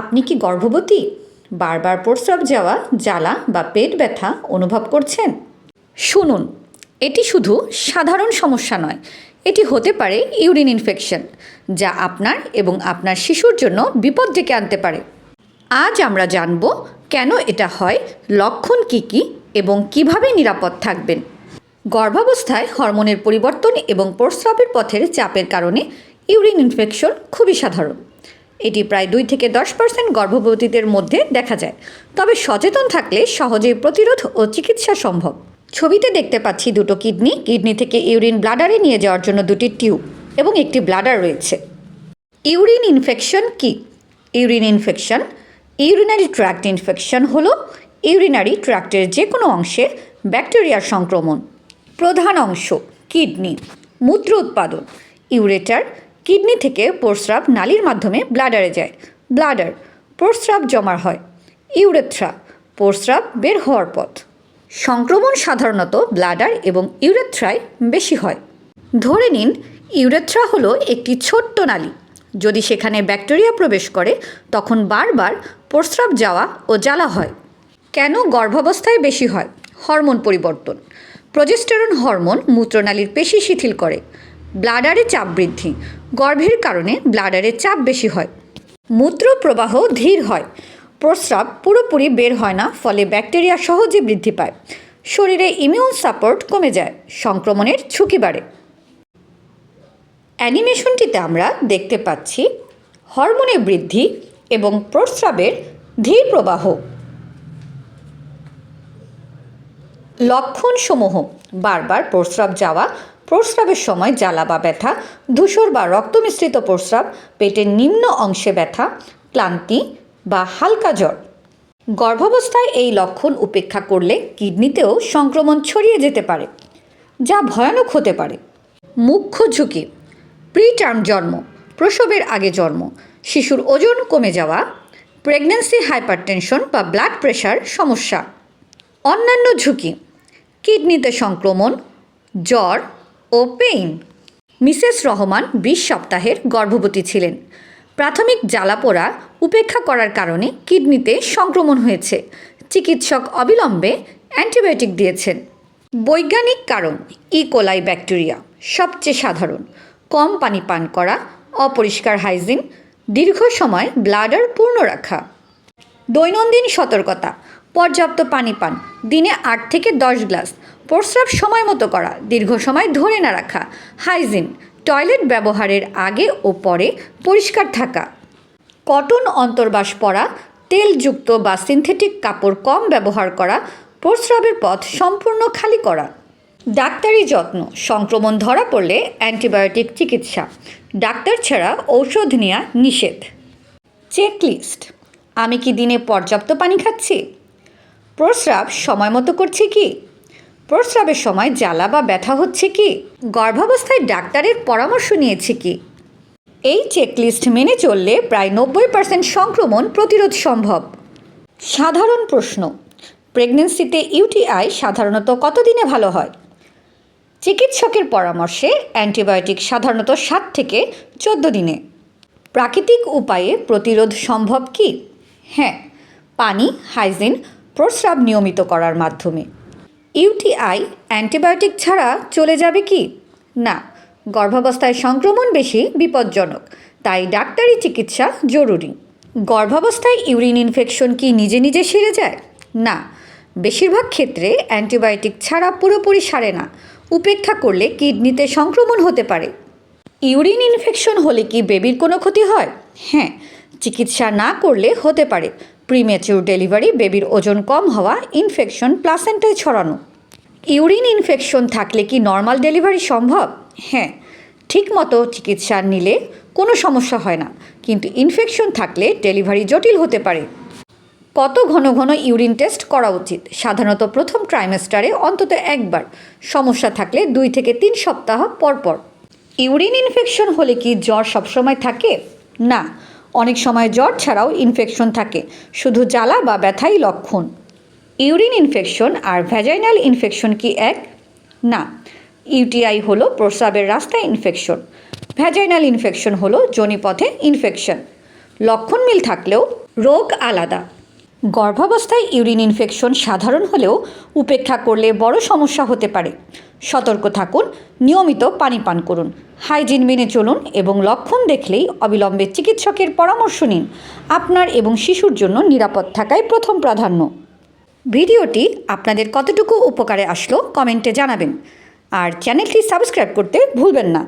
আপনি কি গর্ভবতী? বারবার প্রস্রাব যাওয়া, জ্বালা বা পেট ব্যথা অনুভব করছেন? শুনুন, এটি শুধু সাধারণ সমস্যা নয়, এটি হতে পারে ইউরিন ইনফেকশন, যা আপনার এবং আপনার শিশুর জন্য বিপদ ডেকে আনতে পারে। আজ আমরা জানব কেন এটা হয়, লক্ষণ কী কী এবং কীভাবে নিরাপদ থাকবেন। গর্ভাবস্থায় হরমোনের পরিবর্তন এবং প্রস্রাবের পথের চাপের কারণে ইউরিন ইনফেকশন খুবই সাধারণ। এটি প্রায় দুই থেকে দশ পার্সেন্ট গর্ভবতীদের মধ্যে দেখা যায়। তবে সচেতন থাকলে সহজেই প্রতিরোধ ও চিকিৎসা সম্ভব। ছবিতে দেখতে পাচ্ছি দুটো কিডনি। কিডনি থেকে ইউরিন ব্লাডারে নিয়ে যাওয়ার জন্য দুটি টিউব এবং একটি ব্লাডার রয়েছে। ইউরিন ইনফেকশন কি? Urine infection, urinary tract infection হল ইউরিনারি ট্র্যাক্টের যে কোনো অংশে ব্যাকটেরিয়ার সংক্রমণ। প্রধান অংশ, কিডনি। মূত্র উৎপাদন, ইউরেটার কিডনি থেকে প্রস্রাব নালীর মাধ্যমে ব্লাডারে যায়। ব্লাডার, প্রস্রাব জমা হয়। ইউরেথ্রা, প্রস্রাব বের হওয়ার পথ। সংক্রমণ সাধারণত ব্লাডার এবং ইউরেথ্রায় বেশি হয়। ধরে নিন, ইউরেথ্রা হলো একটি ছোট্ট নালী। যদি সেখানে ব্যাকটেরিয়া প্রবেশ করে, তখন বারবার প্রস্রাব যাওয়া ও জ্বালা হয়। কেন গর্ভাবস্থায় বেশি হয়? হরমোন পরিবর্তন। প্রজেস্টেরন হরমোন মূত্রনালীর পেশি শিথিল করে। ব্লাডারে চাপ বৃদ্ধি। গর্ভের কারণে ব্লাডারে চাপ বেশি হয়। মূত্র প্রবাহ ধীর হয়। প্রস্রাব পুরোপুরি বের হয় না, ফলে ব্যাকটেরিয়া সহজে বৃদ্ধি পায়। শরীরে ইমিউন সাপোর্ট কমে যায়, সংক্রমণের ঝুঁকি বাড়ে। অ্যানিমেশনটিতে আমরা দেখতে পাচ্ছি হরমোনের বৃদ্ধি এবং প্রস্রাবের ধীর প্রবাহ। লক্ষণসমূহ। বারবার প্রস্রাব যাওয়া প্রস্রাবের সময় জ্বালা বা ব্যথা, ধূসর বা রক্ত মিশ্রিত প্রস্রাব, পেটের নিম্ন অংশে ব্যথা, ক্লান্তি বা হালকা জ্বর। গর্ভাবস্থায় এই লক্ষণ উপেক্ষা করলে কিডনিতেও সংক্রমণ ছড়িয়ে যেতে পারে, যা ভয়ানক হতে পারে। মুখ্য ঝুঁকি, প্রিটার্ম জন্ম, প্রসবের আগে জন্ম, শিশুর ওজন কমে যাওয়া, প্রেগন্যান্সি হাইপারটেনশন বা ব্লাড প্রেশার সমস্যা। অন্যান্য ঝুঁকি, কিডনিতে সংক্রমণ, জ্বর ও পেইন। মিসেস রহমান বিশ সপ্তাহের গর্ভবতী ছিলেন। প্রাথমিক জ্বালাপোড়া উপেক্ষা করার কারণে কিডনিতে সংক্রমণ হয়েছে। চিকিৎসক অবিলম্বে অ্যান্টিবায়োটিক দিয়েছেন। বৈজ্ঞানিক কারণ ইকোলাই ব্যাকটেরিয়া সবচেয়ে সাধারণ। কম পানি পান করা, অপরিষ্কার হাইজিন, দীর্ঘ সময় ব্লাডার পূর্ণ রাখা। দৈনন্দিন সতর্কতা পর্যাপ্ত পানি পান। দিনে আট থেকে দশ গ্লাস। প্রস্রাব সময় মতো করা। দীর্ঘ সময় ধরে না রাখা। হাইজিন। টয়লেট ব্যবহারের আগে ও পরে পরিষ্কার থাকা। কটন অন্তর্বাস পরা। তেলযুক্ত বা সিনথেটিক কাপড় কম ব্যবহার করা। প্রস্রাবের পথ সম্পূর্ণ খালি করা। ডাক্তারি যত্ন। সংক্রমণ ধরা পড়লে অ্যান্টিবায়োটিক চিকিৎসা। ডাক্তার ছাড়া ঔষধ নেওয়া নিষেধ। চেকলিস্ট। আমি কি দিনে পর্যাপ্ত পানি খাচ্ছি? প্রস্রাব সময় মতো করছে কি? প্রস্রাবের সময় জ্বালা বা ব্যথা হচ্ছে কি? গর্ভাবস্থায় ডাক্তারের পরামর্শ নিয়েছে কি? এই চেকলিস্ট মেনে চললে প্রায় নব্বই পার্সেন্ট সংক্রমণ প্রতিরোধ সম্ভব। সাধারণ প্রশ্ন প্রেগনেন্সিতে ইউটিআই সাধারণত কতদিনে ভালো হয়? চিকিৎসকের পরামর্শে অ্যান্টিবায়োটিক সাধারণত সাত থেকে চোদ্দ দিনে। প্রাকৃতিক উপায়ে প্রতিরোধ সম্ভব কি? হ্যাঁ পানি হাইজিন প্রস্রাব নিয়মিত করার মাধ্যমে। ইউটিআই অ্যান্টিবায়োটিক ছাড়া চলে যাবে কি? না, গর্ভাবস্থায় সংক্রমণ বেশি বিপজ্জনক, তাই ডাক্তারি চিকিৎসা জরুরি। গর্ভাবস্থায় ইউরিন ইনফেকশন কি নিজে নিজে সেরে যায়? না, বেশিরভাগ ক্ষেত্রে অ্যান্টিবায়োটিক ছাড়া পুরোপুরি সারে না, উপেক্ষা করলে কিডনিতে সংক্রমণ হতে পারে। ইউরিন ইনফেকশন হলে কি বেবির কোনো ক্ষতি হয়? হ্যাঁ চিকিৎসা না করলে হতে পারে প্রিমেচিউর ডেলিভারি বেবির ওজন কম হওয়া ইনফেকশন প্লাসেন্টায় ছড়ানো। ইউরিন ইনফেকশন থাকলে কি নর্মাল ডেলিভারি সম্ভব? হ্যাঁ ঠিকমতো চিকিৎসা নিলে কোনো সমস্যা হয় না। কিন্তু ইনফেকশন থাকলে ডেলিভারি জটিল হতে পারে। কত ঘন ঘন ইউরিন টেস্ট করা উচিত? সাধারণত প্রথম ট্রাইমেস্টারে অন্তত একবার। সমস্যা থাকলে দুই থেকে তিন সপ্তাহ পর পর ইউরিন ইনফেকশন হলে কি জ্বর সবসময় থাকে? না অনেক সময় জ্বর ছাড়াও ইনফেকশন থাকে। শুধু জ্বালা বা ব্যথাই লক্ষণ। ইউরিন ইনফেকশন আর ভ্যাজাইনাল ইনফেকশন কি এক? না। ইউটিআই হলো প্রস্রাবের রাস্তায় ইনফেকশন ভ্যাজাইনাল ইনফেকশন হলো যোনিপথে ইনফেকশন লক্ষণ মিল থাকলেও রোগ আলাদা। গর্ভাবস্থায় ইউরিন ইনফেকশন সাধারণ হলেও উপেক্ষা করলে বড় সমস্যা হতে পারে। সতর্ক থাকুন, নিয়মিত পানি পান করুন। হাইজিন মেনে চলুন এবং লক্ষণ দেখলেই অবিলম্বে চিকিৎসকের পরামর্শ নিন। আপনার এবং শিশুর জন্য নিরাপদ থাকাই প্রথম প্রাধান্য। ভিডিওটি আপনাদের কতটুকু উপকারে আসলো কমেন্টে জানাবেন। আর চ্যানেলটি সাবস্ক্রাইব করতে ভুলবেন না।